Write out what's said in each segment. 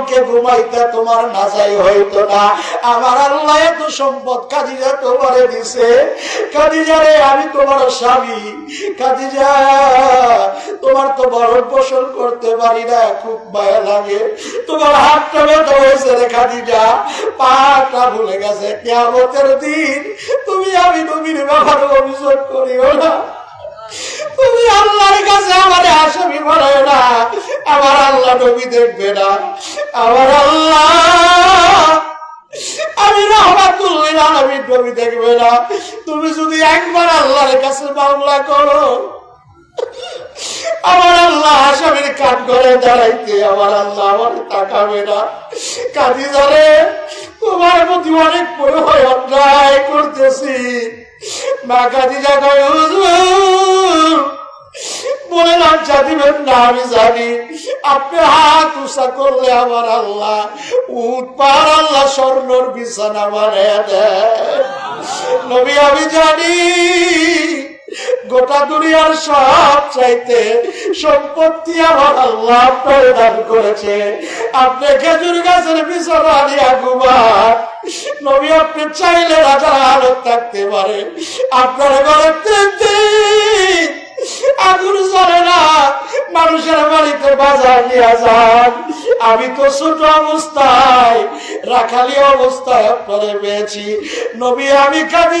রঙকে ঘুমাইতে তোমার নাজাই হইতো না। আমার আল্লাহ এত সম্পদ কাজিজা তোমারে দিছে। কাজিজারে আমি তোমার স্বামী। কাজিজা তোমার তো বড় পোষণ করতে পারি না, খুব মায়া লাগে। তোমার হাতটা ব্যথা হয়েছে রে খাদিজা পাটা ভুলে গেছে। কেমতের দিন তুমি আমি নবীর ব্যাপারে অভিযোগ করিও না। তুমি আল্লাহর কাছে আমার আসামি বানায় না। আমার আল্লাহ নবী দেখবে না। আমার আল্লাহ আমি রহমাতুল্লিল আলমীর নবী দেখবে না। তুমি যদি একবার আল্লাহর কাছে মামলা করো, আমার আল্লাহ আসামির কান করে দাঁড়াইতে আমার আল্লাহ আমার তাকাবে না। কাঁদি ধরে তোমার প্রতি অনেক হয় অন্যায় করতেছি। মা কাঁদি জাগায় দিবেন না, আমি জানি। আপনি হাত উষা করলে আমার আল্লাহ আল্লাহ, স্বর্ণর নবী, আমি জানি, গোটা দুনিয়ার সব চাইতে সম্পত্তি আমার আল্লাহ আপনার দান করেছে। আপনি খেজুর গাছের বিছানা নিয়ে ঘুমান। নবী, আপনি চাইলে রাজা আলোক থাকতে পারে আপনার ঘরে আগুন মানুষের বাড়িতে বাজার নিয়ে যান। আমি তো ছোট অবস্থায়, রাখালি অবস্থায় পরে পেয়েছি। নবী আমি কাঁদি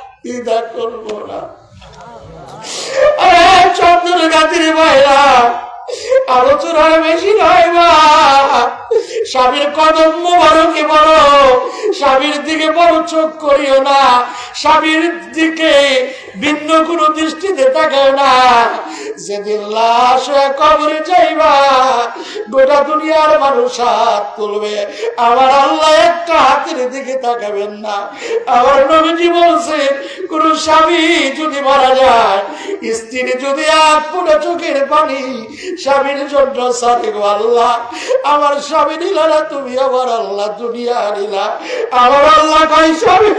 দ্বিধা করব না। আরে, চন্দ্র গাতির ভাইরা আলোচনার বেশি নয় বা স্বামীর কদম কে বড় স্বামীর দিকে বড় চোখ করিও না, স্বামীর দিকে ভিন্ন কোনো দৃষ্টিতে তাকাও না। যেদিন লাশ কবরে যাইবা, গোটা দুনিয়ার মানুষ হাত তুলবে। আমার আল্লাহ একটা হাতের দিকে তাকাবেন না। আমার নবীজি বলছে কোন স্বামী যদি মারা যায় স্ত্রী যদি এক পুরো চোখের পানি, স্বামীর জন্য সাথে আল্লাহ। আমার স্বামী নিল না, তুমি আমার আল্লাহ দুনিয়া নিলা আমার আল্লাহ কই স্বামী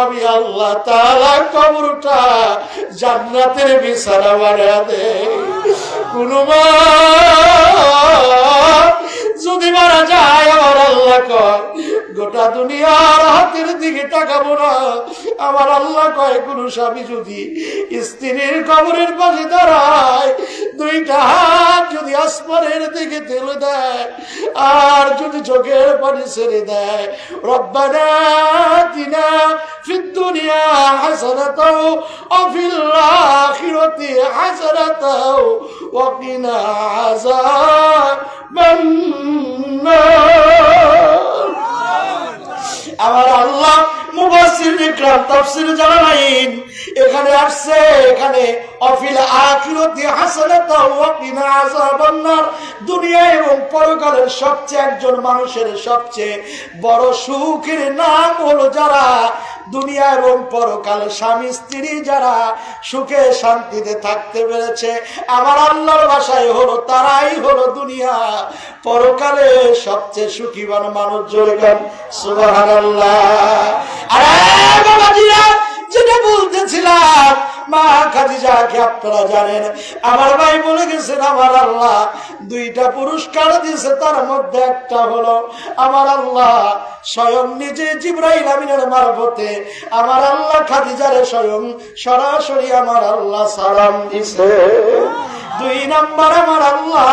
আমি আল্লাহ তালা কবরটা জান্নাতের বিছানা বানা দে। কোন যদি মারা যায়, আমার আল্লাহ কয় গোটা দুনিয়ার হাতের দিকে তাকাবো না। আমার আল্লাহ কয়, কোন স্বামী যদি স্ত্রীর কবরের পাশে দাঁড়ায়, দুইটা হাত যদি আসমানের দিকে তেলে দেয়, আর যদি চোখের পানি ছেড়ে দেয়, রব্বানা ফিদ দুনিয়া হাসানাতাও, ও ফিল আখিরাতি হাসানাতাও ওয়া কিনা মুবাসসির ইকরাম তাফসীর জানালেন এখানে আসছে, এখানে, অফিল আখিরতি হাসানাতাও ওয়া কিনা আযাবান দুনিয়া এবং পরকালের সবচেয়ে একজন মানুষের সবচেয়ে বড় সুখের নাম হলো যারা দুনিয়া এবং পরকালে স্বামী, স্ত্রী যারা সুখে শান্তিতে থাকতে পেরেছে, আমার আল্লাহর ভাষায় হলো, তারাই হলো দুনিয়া পরকালে সবচেয়ে সুখীবান মানুষ জোরে গান সুবহানাল্লাহ। আরে বাবাজিরা, যেটা বলতেছিলাম মা খাদিজাকে আপনারা জানেন? আমার ভাই বলে গেছেন, আমার আল্লাহ দুইটা পুরস্কার দিয়েছে, তার মধ্যে একটা হলো, আমার আল্লাহ স্বয়ং নিজে জিব্রাইল আমিনের মারফতে আমার আল্লাহ খাদিজারে স্বয়ং সরাসরি আমার আল্লাহ সালাম দিছে দুই নাম্বার, আমার আল্লাহ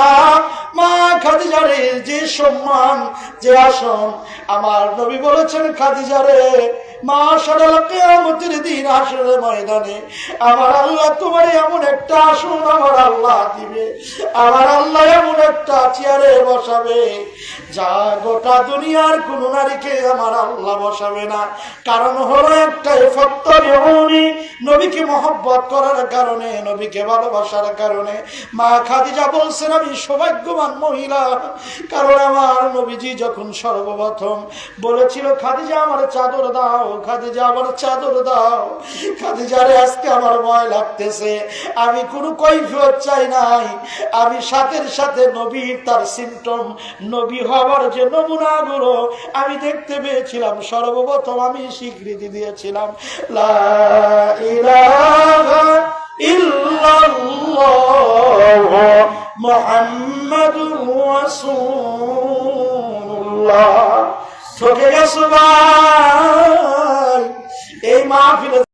মা খাদিজারে যে সম্মান, যে আসন। আমার নবী বলেছেন খাদিজারে মা সারাল কেয়ামতের দিন আসরের ময়দানে। আমার আল্লাহ তোমার এমন একটা আসন আমার আল্লাহ দিবে। আমার আল্লাহ এমন একটা চেয়ারে বসাবে। যা গোটা দুনিয়ার কোন নারীকে আমার আল্লাহ বসাবে না। কারণ হলো একটাই, ফত্তর নবীকে মহব্বত করার কারণে, নবীকে ভালোবাসার কারণে। মা খাদিজা বলছেন, আমি সৌভাগ্যবান মহিলা। কারণ আমার নবীজি যখন সর্বপ্রথম বলেছিল, খাদিজা, আমার চাদর দাও, খাদিজা, আমার চাদর দাও। খাদিজারে আজকে আমার ভয় লাগতেছে। আমি কোনো কৈফিয়ত চাই নাই। আমি সাথে সাথে নবীর তার সিমটম নবী হওয়ার যে নমুনাগুলো আমি দেখতে পেয়েছিলাম, সর্বপ্রথম আমি স্বীকৃতি দিয়েছিলাম, লা ইলাহা ইল্লাল্লাহ। মুহাম্মাদুর রাসূলুল্লাহ। ঠকে গেছো ভাই এই মাহফিলে